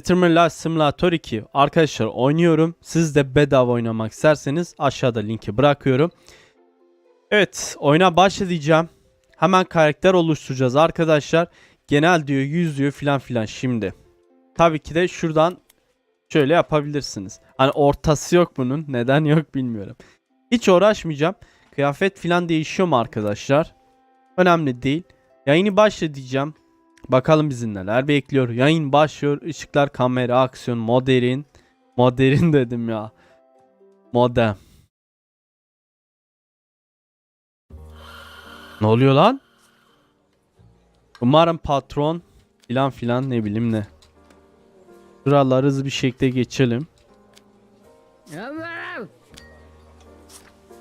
Streamer Life Simulator 2 arkadaşlar oynuyorum. Siz de bedava oynamak isterseniz aşağıda linki bırakıyorum. Evet oyuna başlayacağım. Hemen karakter oluşturacağız arkadaşlar. Genel diyor 100 diyor filan filan şimdi. Tabii ki de şuradan şöyle yapabilirsiniz. Hani ortası yok bunun. Neden yok bilmiyorum. Hiç uğraşmayacağım. Kıyafet filan değişiyor mu arkadaşlar? Önemli değil. Yayını başlayacağım. Bakalım bizi neler bekliyor. Yayın başlıyor. Işıklar, kamera, aksiyon, modern. Modern dedim ya. Modem. Ne oluyor lan? Umarım patron filan filan ne bileyim ne. Şuraları hızlı bir şekilde geçelim.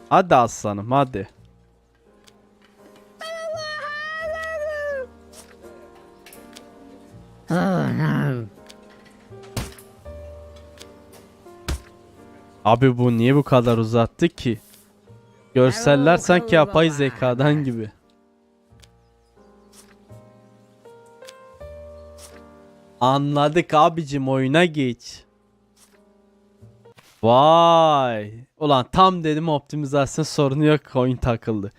Hadi aslanım hadi. Abi bu niye bu kadar uzattı ki? Görseller sanki yapay zekadan gibi. Anladık abicim oyuna geç. Vay. Ulan tam dedim optimizasyon sorunu yok oyun takıldı.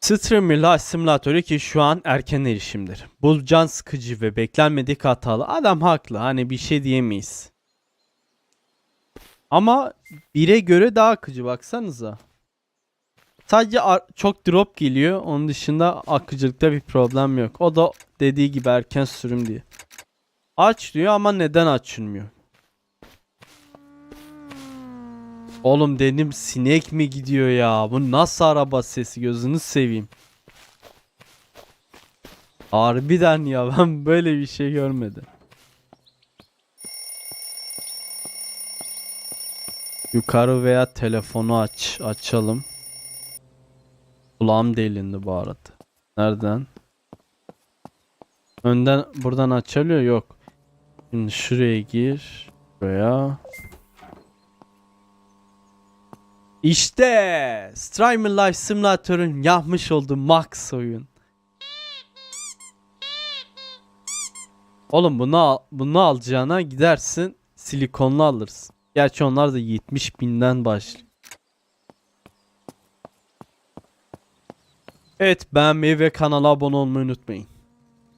Streamer Life Simulator ki şu an erken erişimdir. Bu can sıkıcı ve beklenmedik hatalı. Adam haklı hani bir şey diyemeyiz. Ama 1'e göre daha akıcı baksanıza. Sadece çok drop geliyor. Onun dışında akıcılıkta bir problem yok. O da dediği gibi erken sürüm diye. Aç diyor ama neden açılmıyor? Oğlum dedim sinek mi gidiyor ya? Bu nasıl araba sesi gözünü seveyim. Harbiden ya ben böyle bir şey görmedim. Yukarı veya telefonu aç. Açalım. Kulağım delindi bu arada. Nereden? Önden buradan açılıyor yok. Şimdi şuraya gir. Buraya. İşte Streamer Life Simulator'ın yapmış olduğu Max oyun. Oğlum bunu al, bunu alacağına gidersin silikonlu alırsın. Gerçi onlar da 70 binden başlıyor. Evet beğenmeyi ve kanala abone olmayı unutmayın.